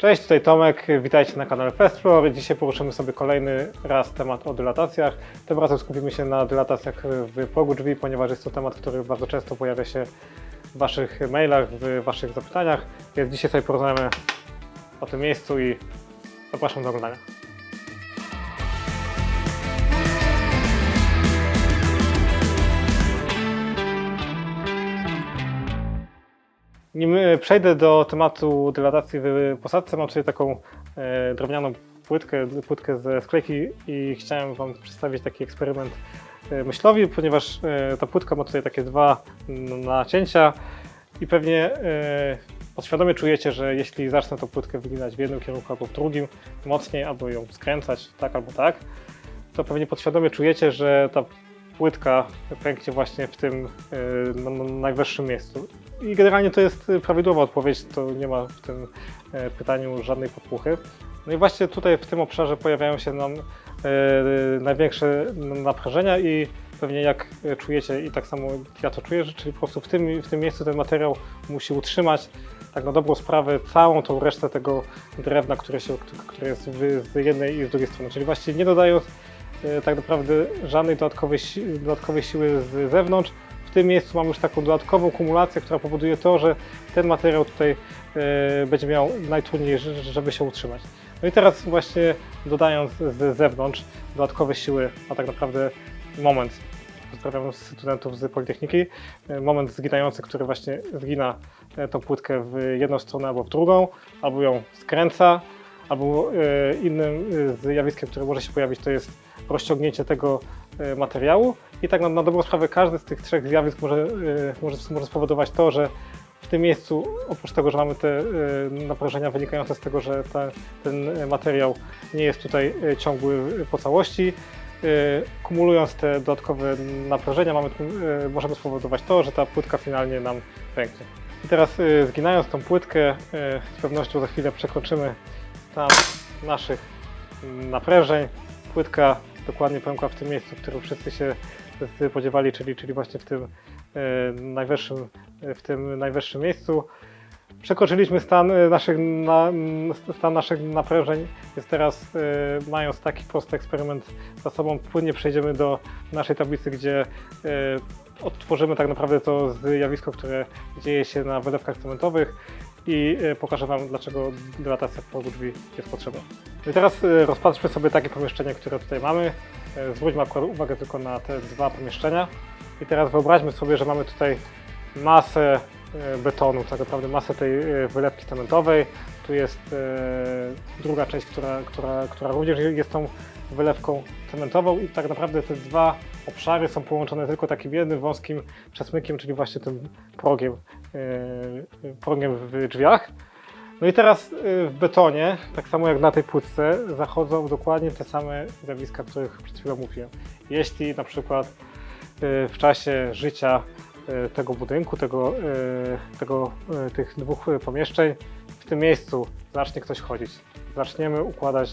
Cześć, tutaj Tomek, witajcie na kanale Festfloor. Dzisiaj poruszymy sobie kolejny raz temat o dylatacjach. Tym razem skupimy się na dylatacjach w progu drzwi, ponieważ jest to temat, który bardzo często pojawia się w Waszych mailach, w Waszych zapytaniach, więc dzisiaj sobie porozmawiamy o tym miejscu i zapraszam do oglądania. Nim e, przejdę do tematu dylatacji w posadce, mam tutaj taką e, drewnianą płytkę, płytkę ze sklejki i chciałem Wam przedstawić taki eksperyment e, myślowi, ponieważ e, ta płytka ma tutaj takie dwa n- nacięcia i pewnie podświadomie czujecie, że jeśli zacznę tą płytkę wyginać w jednym kierunku albo w drugim, mocniej, albo ją skręcać tak albo tak, to pewnie podświadomie czujecie, że ta płytka pęknie właśnie w tym e, no, no, najwyższym miejscu. I generalnie to jest prawidłowa odpowiedź, to nie ma w tym e, pytaniu żadnej podpuchy. No i właśnie tutaj w tym obszarze pojawiają się nam e, największe naprzężenia i pewnie jak czujecie i tak samo ja to czuję, że czyli po prostu w tym, w tym miejscu ten materiał musi utrzymać tak na dobrą sprawę całą tą resztę tego drewna, które, się, które jest z jednej i z drugiej strony. Czyli właściwie nie dodając tak naprawdę żadnej dodatkowej, dodatkowej siły z zewnątrz. W tym miejscu mamy już taką dodatkową kumulację, która powoduje to, że ten materiał tutaj e, będzie miał najtrudniej, żeby się utrzymać. No i teraz właśnie dodając z zewnątrz dodatkowe siły, a tak naprawdę moment, pozdrawiam studentów z Politechniki, e, moment zginający, który właśnie zgina e, tą płytkę w jedną stronę albo w drugą, albo ją skręca, albo e, innym e, zjawiskiem, które może się pojawić, to jest rozciągnięcie tego e, materiału. I tak na, na dobrą sprawę każdy z tych trzech zjawisk może, może, może spowodować to, że w tym miejscu, oprócz tego, że mamy te naprężenia wynikające z tego, że ta, ten materiał nie jest tutaj ciągły po całości, kumulując te dodatkowe naprężenia, mamy, możemy spowodować to, że ta płytka finalnie nam pęknie. I teraz zginając tą płytkę, z pewnością za chwilę przekroczymy stan naszych naprężeń. Płytka dokładnie pękła w tym miejscu, w którym wszyscy się spodziewali, czyli, czyli właśnie w tym e, najwyższym, e, w tym najwyższym miejscu. Przekroczyliśmy stan e, naszych, na, stan naszych naprężeń, więc teraz mając taki prosty eksperyment za sobą, płynnie przejdziemy do naszej tablicy, gdzie odtworzymy tak naprawdę to zjawisko, które dzieje się na wylewkach cementowych i e, pokażę Wam, dlaczego dylatacja progu drzwi jest potrzebna. No i teraz e, rozpatrzmy sobie takie pomieszczenie, które tutaj mamy. E, Zwróćmy akurat uwagę tylko na te dwa pomieszczenia. I teraz wyobraźmy sobie, że mamy tutaj masę betonu, tak naprawdę masę tej wylewki cementowej. Tu jest e, druga część, która, która, która również jest tą wylewką cementową i tak naprawdę te dwa obszary są połączone tylko takim jednym wąskim przesmykiem, czyli właśnie tym progiem, e, progiem w drzwiach. No i teraz y, w betonie, tak samo jak na tej płytce, zachodzą dokładnie te same zjawiska, o których przed chwilą mówiłem. Jeśli na przykład w czasie życia tego budynku, tego, tego, tych dwóch pomieszczeń, tym miejscu zacznie ktoś chodzić, zaczniemy układać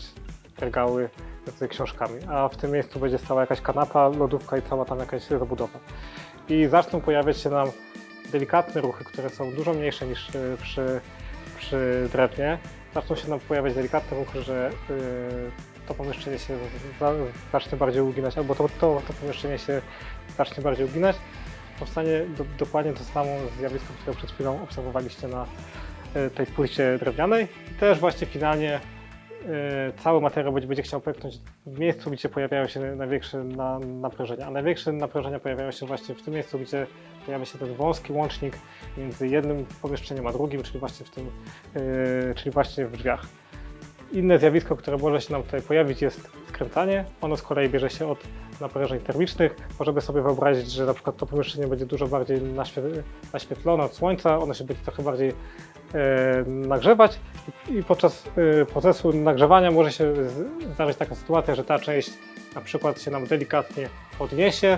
regały z książkami, a w tym miejscu będzie stała jakaś kanapa, lodówka i cała tam jakaś zabudowa. I zaczną pojawiać się nam delikatne ruchy, które są dużo mniejsze niż y, przy przy drewnie zaczną się nam pojawiać delikatne ruchy, że y, to pomieszczenie się za, zacznie bardziej uginać, albo to, to, to pomieszczenie się zacznie bardziej uginać. Powstanie do, dokładnie to samo zjawisko, które przed chwilą obserwowaliście na tej płycie drewnianej. I też właśnie finalnie y, cały materiał będzie, będzie chciał pęknąć w miejscu, gdzie pojawiają się największe na, naprężenia. A największe naprężenia pojawiają się właśnie w tym miejscu, gdzie pojawia się ten wąski łącznik między jednym pomieszczeniem a drugim, czyli właśnie w tym, yy, czyli właśnie w drzwiach. Inne zjawisko, które może się nam tutaj pojawić jest skręcanie. Ono z kolei bierze się od naprężeń termicznych. Możemy sobie wyobrazić, że na przykład to pomieszczenie będzie dużo bardziej naświe- naświetlone od słońca, ono się będzie trochę bardziej e, nagrzewać i, podczas e, procesu nagrzewania może się zdarzyć taka sytuacja, że ta część na przykład się nam delikatnie podniesie,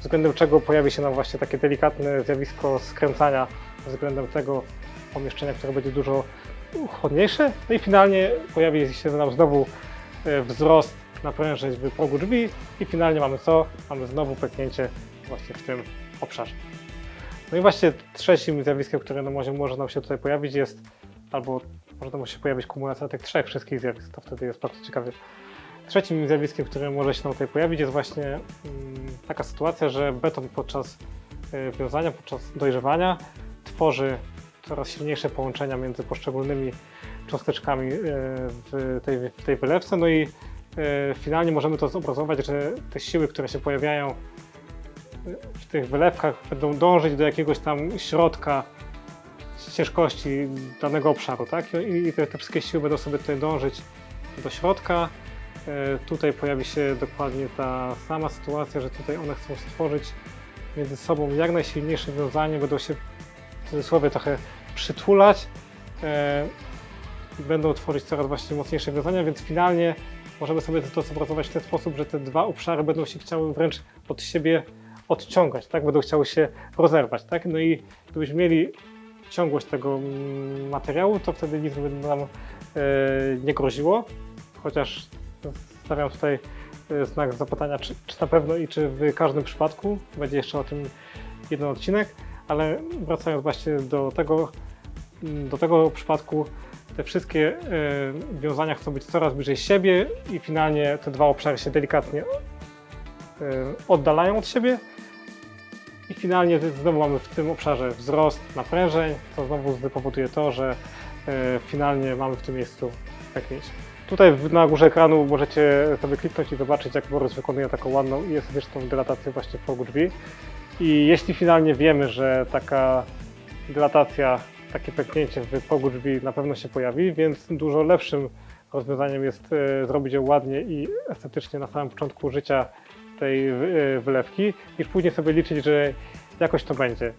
względem czego pojawi się nam właśnie takie delikatne zjawisko skręcania względem tego pomieszczenia, które będzie dużo chłodniejsze. No i finalnie pojawi się nam znowu e, wzrost naprężeń w progu drzwi i finalnie mamy co? Mamy znowu pęknięcie właśnie w tym obszarze. No i właśnie trzecim zjawiskiem, które no może, może nam się tutaj pojawić jest albo może musi się pojawić kumulacja tych trzech wszystkich zjawisk, to wtedy jest bardzo ciekawie. Trzecim zjawiskiem, które może się nam tutaj pojawić jest właśnie mm, taka sytuacja, że beton podczas y, wiązania, podczas dojrzewania tworzy coraz silniejsze połączenia między poszczególnymi cząsteczkami y, w tej, w tej wylewce, no i finalnie możemy to zobrazować, że te siły, które się pojawiają w tych wylewkach będą dążyć do jakiegoś tam środka ciężkości danego obszaru, tak? I te, te wszystkie siły będą sobie tutaj dążyć do środka. E, Tutaj pojawi się dokładnie ta sama sytuacja, że tutaj one chcą stworzyć między sobą jak najsilniejsze wiązanie, będą się w cudzysłowie trochę przytulać, e, będą tworzyć coraz właśnie mocniejsze wiązania, więc finalnie możemy sobie to zobrazować w ten sposób, że te dwa obszary będą się chciały wręcz od siebie odciągać, tak? Będą chciały się rozerwać, tak? No i gdybyśmy mieli ciągłość tego mm, materiału, to wtedy nic by nam e, nie groziło, chociaż stawiam tutaj e, znak zapytania, czy, czy na pewno i czy w każdym przypadku, będzie jeszcze o tym jeden odcinek, ale wracając właśnie do tego, mm, do tego przypadku, te wszystkie e, wiązania chcą być coraz bliżej siebie i finalnie te dwa obszary się delikatnie e, oddalają od siebie. I finalnie znowu mamy w tym obszarze wzrost naprężeń, co znowu powoduje to, że e, finalnie mamy w tym miejscu pęknięcie. Tutaj na górze ekranu możecie sobie kliknąć i zobaczyć, jak Borys wykonuje taką ładną i estetyczną dylatację właśnie w progu drzwi. I jeśli finalnie wiemy, że taka dylatacja, takie pęknięcie w progu drzwi na pewno się pojawi, więc dużo lepszym rozwiązaniem jest e, zrobić ją ładnie i estetycznie na samym początku życia tej e, wylewki, niż później sobie liczyć, że jakoś to będzie.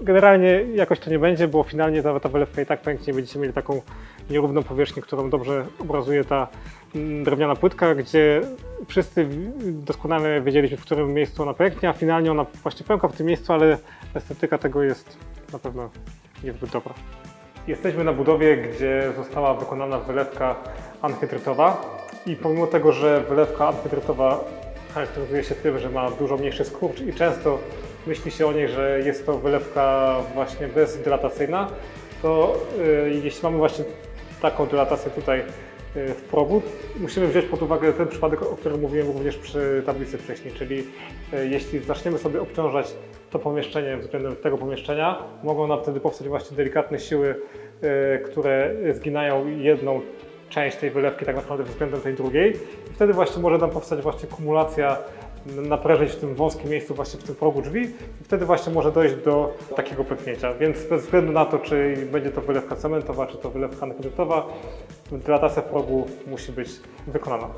Generalnie jakoś to nie będzie, bo finalnie ta, ta wylewka i tak pęknie, będziecie mieli taką nierówną powierzchnię, którą dobrze obrazuje ta mm, drewniana płytka, gdzie wszyscy doskonale wiedzieliśmy, w którym miejscu ona pęknie, a finalnie ona właśnie pęka w tym miejscu, ale estetyka tego jest na pewno niezbyt dobra. Jesteśmy na budowie, gdzie została wykonana wylewka anhydrytowa i pomimo tego, że wylewka anhydrytowa charakteryzuje się tym, że ma dużo mniejszy skurcz i często myśli się o niej, że jest to wylewka właśnie bezdylatacyjna, to y, jeśli mamy właśnie taką dylatację tutaj w progu, musimy wziąć pod uwagę ten przypadek, o którym mówiłem również przy tablicy wcześniej, czyli y, jeśli zaczniemy sobie obciążać to pomieszczenie względem tego pomieszczenia, mogą nam wtedy powstać właśnie delikatne siły, y, które zginają jedną część tej wylewki tak naprawdę względem tej drugiej i wtedy właśnie może nam powstać właśnie kumulacja naprężeń w tym wąskim miejscu, właśnie w tym progu drzwi i wtedy właśnie może dojść do takiego pęknięcia. Więc bez względu na to, czy będzie to wylewka cementowa, czy to wylewka anhydrytowa, dylatacja progu musi być wykonana.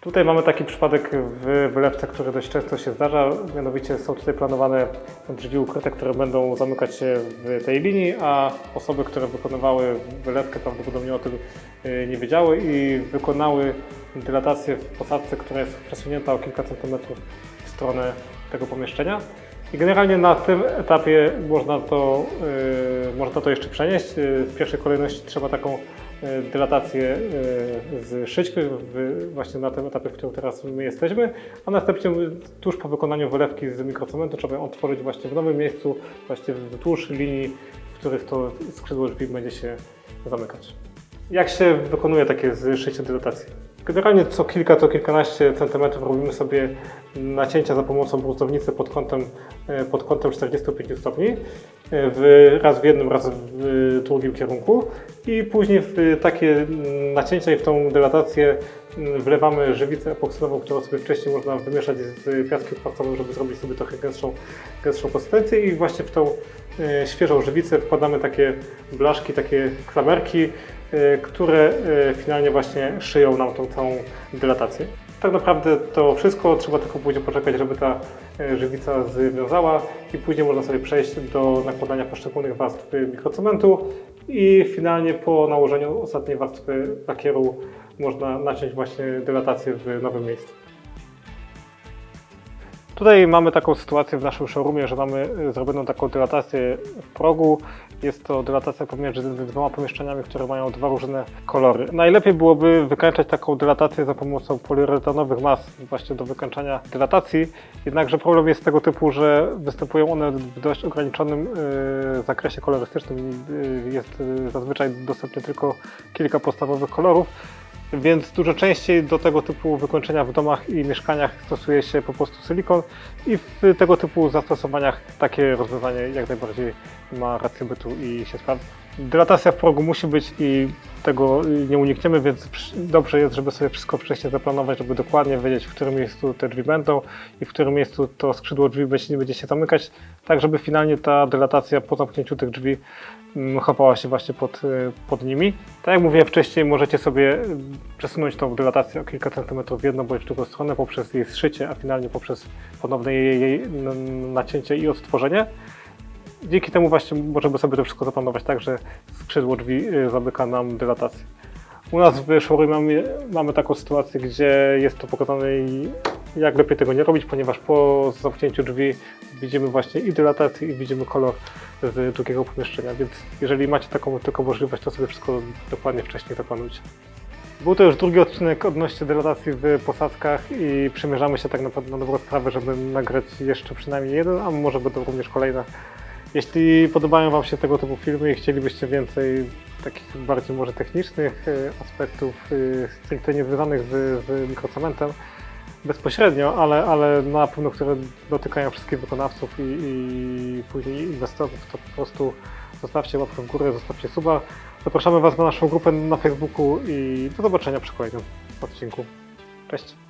Tutaj mamy taki przypadek w wylewce, który dość często się zdarza, mianowicie są tutaj planowane drzwi ukryte, które będą zamykać się w tej linii, a osoby, które wykonywały wylewkę prawdopodobnie o tym y, nie wiedziały i wykonały dylatację w posadce, która jest przesunięta o kilka centymetrów w stronę tego pomieszczenia. I generalnie na tym etapie można to, y, można to jeszcze przenieść. Y, W pierwszej kolejności trzeba taką dylatację y, zszyć w, właśnie na tym etapie, w którym teraz my jesteśmy, a następnie tuż po wykonaniu wylewki z mikrocementu trzeba ją otworzyć właśnie w nowym miejscu, właśnie wzdłuż linii, w których to skrzydło drzwi będzie się zamykać. Jak się wykonuje takie zszycie dylatacji? Generalnie co kilka, co kilkanaście centymetrów robimy sobie nacięcia za pomocą bruzdownicy pod kątem, e, pod kątem 45 stopni, e, w, raz w jednym, raz w drugim kierunku i później w takie nacięcia i w tą dylatację mm, wlewamy żywicę epoksydową, którą sobie wcześniej można wymieszać z piaskiem kwarcowym, żeby zrobić sobie trochę gęstszą, gęstszą konsystencję i właśnie w tą e, świeżą żywicę wkładamy takie blaszki, takie klamerki, które e, finalnie właśnie szyją nam tą całą dylatację. Tak naprawdę to wszystko, trzeba tylko później poczekać, żeby ta e, żywica związała i później można sobie przejść do nakładania poszczególnych warstw mikrocementu i finalnie po nałożeniu ostatniej warstwy lakieru można naciąć właśnie dylatację w nowym miejscu. Tutaj mamy taką sytuację w naszym showroomie, że mamy y, zrobioną taką dylatację w progu. Jest to dylatacja pomiędzy dwoma pomieszczeniami, które mają dwa różne kolory. Najlepiej byłoby wykańczać taką dylatację za pomocą poliuretanowych mas właśnie do wykańczania dylatacji. Jednakże problem jest tego typu, że występują one w dość ograniczonym y, zakresie kolorystycznym i y, jest zazwyczaj dostępne tylko kilka podstawowych kolorów. Więc dużo częściej do tego typu wykończenia w domach i mieszkaniach stosuje się po prostu silikon i w tego typu zastosowaniach takie rozwiązanie jak najbardziej ma rację bytu i się sprawdza. Dylatacja w progu musi być i tego nie unikniemy, więc dobrze jest, żeby sobie wszystko wcześniej zaplanować, żeby dokładnie wiedzieć, w którym miejscu te drzwi będą i w którym miejscu to skrzydło drzwi będzie, będzie się zamykać, tak żeby finalnie ta dylatacja po zamknięciu tych drzwi mm, chowała się właśnie pod, y, pod nimi. Tak jak mówiłem wcześniej, możecie sobie y, przesunąć tą dylatację o kilka centymetrów w jedną bądź w drugą stronę poprzez jej zszycie, a finalnie poprzez ponowne jej, jej nacięcie i odtworzenie. Dzięki temu właśnie możemy sobie to wszystko zaplanować tak, że skrzydło drzwi y, zamyka nam dylatację. U nas w showroomie mamy, mamy taką sytuację, gdzie jest to pokazane i jak lepiej tego nie robić, ponieważ po zamknięciu drzwi widzimy właśnie i dylatację i widzimy kolor z drugiego pomieszczenia, więc jeżeli macie taką tylko możliwość, to sobie wszystko dokładnie wcześniej zaplanujcie. Był to już drugi odcinek odnośnie dylatacji w posadzkach i przymierzamy się tak naprawdę na dobrą sprawę, żeby nagrać jeszcze przynajmniej jeden, a może będą również kolejne. Jeśli podobają Wam się tego typu filmy i chcielibyście więcej takich bardziej może technicznych e, aspektów e, stricte niezwiązanych z, z mikrocementem bezpośrednio, ale, ale na pewno, które dotykają wszystkich wykonawców i, i później inwestorów, to po prostu zostawcie łapkę w górę, zostawcie suba. Zapraszamy Was na naszą grupę na Facebooku i do zobaczenia przy kolejnym odcinku. Cześć!